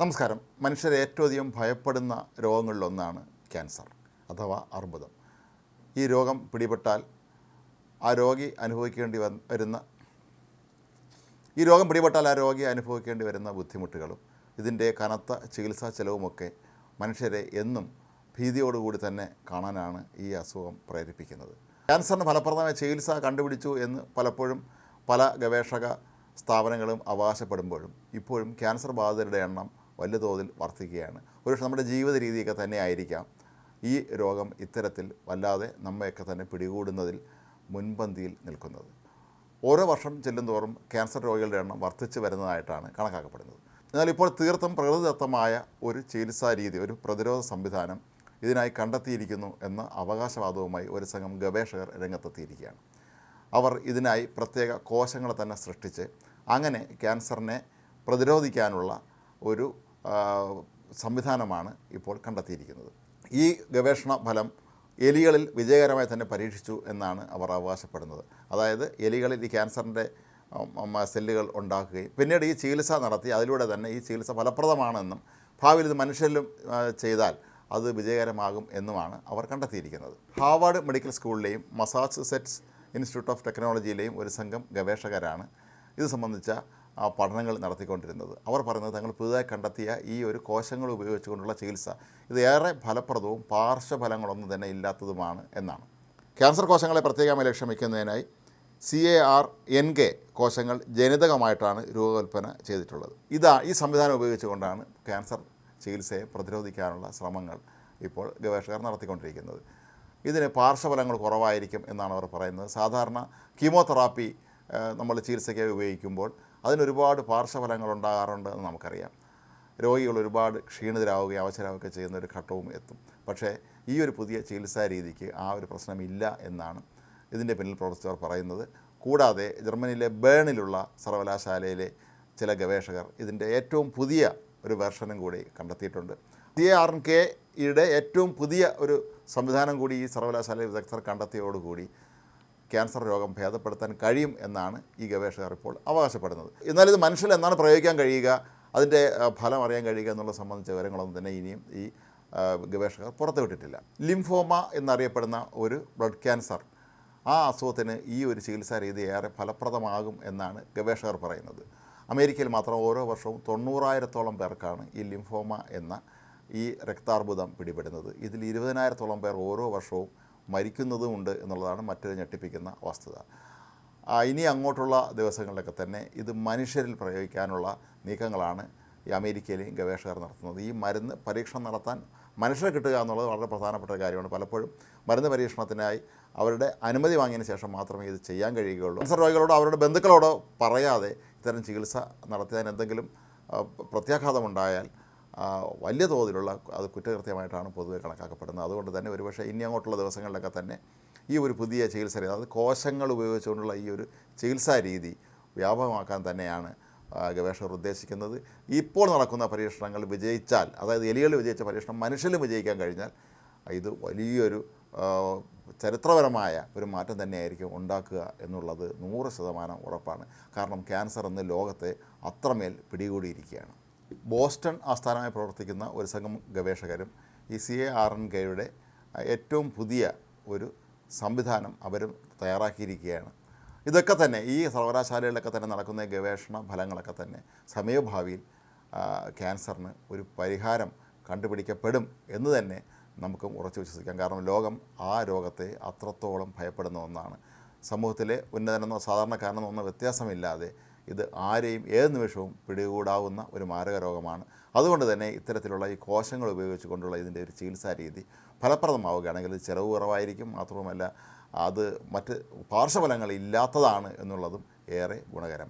നമസ്കാരം. മനുഷ്യരെ ഏറ്റവും അധികം ഭയപ്പെടുന്ന രോഗങ്ങളിലൊന്നാണ് ക്യാൻസർ അഥവാ അർബുദം. ഈ രോഗം പിടിപെട്ടാൽ ആ രോഗി അനുഭവിക്കേണ്ടി വരുന്ന ഈ രോഗം പിടിപെട്ടാൽ ആ രോഗി അനുഭവിക്കേണ്ടി വരുന്ന ബുദ്ധിമുട്ടുകളും ഇതിന്റെ കനത്ത ചികിത്സാ ചെലവുമൊക്കെ മനുഷ്യരെ എന്നും ഭീതിയോടുകൂടി തന്നെ കാണാനാണ് ഈ അസുഖം പ്രേരിപ്പിക്കുന്നത്. ക്യാൻസറിന് ഫലപ്രദമായ ചികിത്സ കണ്ടുപിടിച്ചു എന്ന് പലപ്പോഴും പല ഗവേഷക സ്ഥാപനങ്ങളും അവകാശപ്പെടുമ്പോഴും ഇപ്പോഴും ക്യാൻസർ ബാധിതരുടെ എണ്ണം വലിയ തോതിൽ വർദ്ധിക്കുകയാണ്. ഒരുപക്ഷെ നമ്മുടെ ജീവിത രീതിയൊക്കെ തന്നെ ആയിരിക്കാം. ഈ രോഗം ഇത്തരത്തിൽ വല്ലാതെ നമ്മയൊക്കെ തന്നെ പിടികൂടുന്നതിൽ മുൻപന്തിയിൽ നിൽക്കുന്നത്. ഓരോ വർഷം ചെല്ലുന്തോറും ക്യാൻസർ രോഗികളുടെ എണ്ണം വർദ്ധിച്ചു വരുന്നതായിട്ടാണ് കണക്കാക്കപ്പെടുന്നത്. എന്നാൽ ഇപ്പോൾ തീർത്തും പ്രകൃതിദത്തമായ ഒരു ചികിത്സാ രീതി ഒരു പ്രതിരോധ സംവിധാനം ഇതിനായി കണ്ടെത്തിയിരിക്കുന്നു എന്ന അവകാശവാദവുമായി ഒരു സംഘം ഗവേഷകർ രംഗത്തെത്തിയിരിക്കുകയാണ്. അവർ ഇതിനായി പ്രത്യേക കോശങ്ങളെ തന്നെ സൃഷ്ടിച്ച് അങ്ങനെ ക്യാൻസറിനെ പ്രതിരോധിക്കാനുള്ള ഒരു സംവിധാനമാണ് ഇപ്പോൾ കണ്ടെത്തിയിരിക്കുന്നത്. ഈ ഗവേഷണ ഫലം എലികളിൽ വിജയകരമായി തന്നെ പരീക്ഷിച്ചു എന്നാണ് അവർ അവകാശപ്പെടുന്നത്. അതായത് എലികളിൽ ഈ ക്യാൻസറിന്റെ സെല്ലുകൾ ഉണ്ടാക്കുകയും പിന്നീട് ഈ ചികിത്സ നടത്തി അതിലൂടെ തന്നെ ഈ ചികിത്സ ഫലപ്രദമാണെന്നും ഭാവിയിൽ ഇത് മനുഷ്യരിലും ചെയ്താൽ അത് വിജയകരമാകും എന്നുമാണ് അവർ കണ്ടെത്തിയിരിക്കുന്നത്. ഹാർവാർഡ് മെഡിക്കൽ സ്കൂളിലെയും മസാച്യുസെറ്റ്സ് ഇൻസ്റ്റിറ്റ്യൂട്ട് ഓഫ് ടെക്നോളജിയിലെയും ഒരു സംഘം ഗവേഷകരാണ്. ഇത് സംബന്ധിച്ച ആ, പഠനങ്ങൾ നടത്തിക്കൊണ്ടിരുന്നത്. അവർ പറയുന്നത് തങ്ങൾ പുതുതായി കണ്ടെത്തിയ ഈ ഒരു കോശങ്ങൾ ഉപയോഗിച്ചുകൊണ്ടുള്ള ചികിത്സ. ഇത് ഏറെ ഫലപ്രദവും പാർശ്വഫലങ്ങളൊന്നും തന്നെ ഇല്ലാത്തതുമാണ് എന്നാണ്. ക്യാൻസർ കോശങ്ങളെ പ്രത്യേകമായി ലക്ഷ്യം വയ്ക്കുന്നതിനായി C A R N K കോശങ്ങൾ ജനിതകമായിട്ടാണ് രൂപകൽപ്പന ചെയ്തിട്ടുള്ളത്. ഇതാ ഈ സംവിധാനം ഉപയോഗിച്ചുകൊണ്ടാണ് ക്യാൻസർ ചികിത്സയെ പ്രതിരോധിക്കാനുള്ള ശ്രമങ്ങൾ ഇപ്പോൾ ഗവേഷകർ നടത്തിക്കൊണ്ടിരിക്കുന്നത്. ഇതിന് പാർശ്വഫലങ്ങൾ കുറവായിരിക്കും എന്നാണ് അവർ പറയുന്നത്. സാധാരണ കീമോതെറാപ്പി നമ്മൾ ചികിത്സയ്ക്കായി ഉപയോഗിക്കുമ്പോൾ അതിനൊരുപാട് പാർശ്വഫലങ്ങൾ ഉണ്ടാകാറുണ്ട് എന്ന് നമുക്കറിയാം. രോഗികൾ ഒരുപാട് ക്ഷീണിതരാവുകയും അവശരാവുകയൊക്കെ ചെയ്യുന്ന ഒരു ഘട്ടവും എത്തും. പക്ഷേ ഈ ഒരു പുതിയ ചികിത്സാ രീതിക്ക് ആ ഒരു പ്രശ്നമില്ല എന്നാണ് ഇതിന്റെ പിന്നിൽ പ്രവർത്തിച്ചവർ പറയുന്നത്. കൂടാതെ ജർമ്മനിയിലെ ബേണിലുള്ള സർവകലാശാലയിലെ ചില ഗവേഷകർ ഇതിന്റെ ഏറ്റവും പുതിയ ഒരു വെർഷനും കൂടി കണ്ടെത്തിയിട്ടുണ്ട്. എ ആർ കെയുടെ ഏറ്റവും പുതിയ ഒരു സംവിധാനം കൂടി ഈ സർവകലാശാല വിദഗ്ധർ കണ്ടെത്തിയോടുകൂടി ക്യാൻസർ രോഗം ഭേദപ്പെടുത്താൻ കഴിയും എന്നാണ് ഈ ഗവേഷകർ ഇപ്പോൾ അവകാശപ്പെടുന്നത്. എന്നാൽ ഇത് മനുഷ്യരിൽ എന്നാണ് പ്രയോഗിക്കാൻ കഴിയുക അതിന്റെ ഫലം അറിയാൻ കഴിയുക എന്നുള്ള സംബന്ധിച്ച വിവരങ്ങളൊന്നും തന്നെ ഇനിയും ഈ ഗവേഷകർ പുറത്തുവിട്ടിട്ടില്ല. ലിംഫോമ എന്നറിയപ്പെടുന്ന ഒരു ബ്ലഡ് ക്യാൻസർ ആ അസുഖത്തിന് ഈ ഒരു ചികിത്സാ രീതി ഏറെ ഫലപ്രദമാകും എന്നാണ് ഗവേഷകർ പറയുന്നത്. അമേരിക്കയിൽ മാത്രം ഓരോ വർഷവും തൊണ്ണൂറായിരത്തോളം പേർക്കാണ് ഈ ലിംഫോമ എന്ന ഈ രക്താർബുദം പിടിപെടുന്നത്. ഇതിൽ ഇരുപതിനായിരത്തോളം പേർ ഓരോ വർഷവും മരിക്കുന്നതുമുണ്ട് എന്നുള്ളതാണ് മറ്റൊരു ഞെട്ടിപ്പിക്കുന്ന വസ്തുത. ഇനി അങ്ങോട്ടുള്ള ദിവസങ്ങളിലൊക്കെ തന്നെ ഇത് മനുഷ്യരിൽ പ്രയോഗിക്കാനുള്ള നീക്കങ്ങളാണ് ഈ അമേരിക്കയിലെയും ഗവേഷകർ നടത്തുന്നത്. ഈ മരുന്ന് പരീക്ഷണം നടത്താൻ മനുഷ്യരെ കിട്ടുക എന്നുള്ളത് വളരെ പ്രധാനപ്പെട്ട ഒരു കാര്യമാണ്. പലപ്പോഴും മരുന്ന് പരീക്ഷണത്തിനായി അവരുടെ അനുമതി വാങ്ങിയതിന് ശേഷം മാത്രമേ ഇത് ചെയ്യാൻ കഴിയുകയുള്ളൂ. ക്യാൻസർ രോഗികളോടോ അവരുടെ ബന്ധുക്കളോടോ പറയാതെ ഇത്തരം ചികിത്സ നടത്തിയതിന് എന്തെങ്കിലും പ്രത്യാഘാതമുണ്ടായാൽ വലിയ തോതിലുള്ള അത് കുറ്റകൃത്യമായിട്ടാണ് പൊതുവെ കണക്കാക്കപ്പെടുന്നത്. അതുകൊണ്ട് തന്നെ ഒരുപക്ഷെ ഇനി അങ്ങോട്ടുള്ള ദിവസങ്ങളിലൊക്കെ തന്നെ ഈ ഒരു പുതിയ ചികിത്സ രീതി അതായത് കോശങ്ങൾ ഉപയോഗിച്ചുകൊണ്ടുള്ള ഈ ഒരു ചികിത്സാ രീതി വ്യാപകമാക്കാൻ തന്നെയാണ് ഗവേഷകർ ഉദ്ദേശിക്കുന്നത്. ഇപ്പോൾ നടക്കുന്ന പരീക്ഷണങ്ങൾ വിജയിച്ചാൽ അതായത് എലികളിൽ വിജയിച്ച പരീക്ഷണം മനുഷ്യരിലും വിജയിക്കാൻ കഴിഞ്ഞാൽ ഇത് വലിയൊരു ചരിത്രപരമായ ഒരു മാറ്റം തന്നെയായിരിക്കും ഉണ്ടാക്കുക എന്നുള്ളത് നൂറ് ശതമാനം ഉറപ്പാണ്. കാരണം ക്യാൻസർ എന്ന് ലോകത്തെ അത്രമേൽ പിടികൂടിയിരിക്കുകയാണ്. ബോസ്റ്റൺ ആസ്ഥാനമായി പ്രവർത്തിക്കുന്ന ഒരു സംഘം ഗവേഷകരും ഈ സി എ ആർ എൻ കെയുടെ ഏറ്റവും പുതിയ ഒരു സംവിധാനം അവരും തയ്യാറാക്കിയിരിക്കുകയാണ്. ഇതൊക്കെ തന്നെ ഈ സർവകലാശാലകളിലൊക്കെ തന്നെ നടക്കുന്ന ഗവേഷണ ഫലങ്ങളൊക്കെ തന്നെ സമീപഭാവിയിൽ ആ, ക്യാൻസറിന് ഒരു പരിഹാരം കണ്ടുപിടിക്കപ്പെടും എന്ന് തന്നെ നമുക്ക് ഉറച്ചു വിശ്വസിക്കാം. കാരണം ലോകം ആ രോഗത്തെ അത്രത്തോളം ഭയപ്പെടുന്ന ഒന്നാണ്. സമൂഹത്തിലെ ഉന്നതനെന്നോ സാധാരണക്കാരനെന്നോ ഒന്നും വ്യത്യാസമില്ലാതെ ഇത് ആരെയും ഏത് നിമിഷവും പിടികൂടാവുന്ന ഒരു മാരക രോഗമാണ്. അതുകൊണ്ട് തന്നെ ഇത്തരത്തിലുള്ള ഈ കോശങ്ങൾ ഉപയോഗിച്ചുകൊണ്ടുള്ള ഇതിന്റെ ഒരു ചികിത്സാ രീതി ഫലപ്രദമാവുകയാണെങ്കിൽ ഇത് ചിലവ് കുറവായിരിക്കും. മാത്രവുമല്ല അത് മറ്റ് പാർശ്വഫലങ്ങൾ ഇല്ലാത്തതാണ് എന്നുള്ളതും ഏറെ ഗുണകരമാണ്.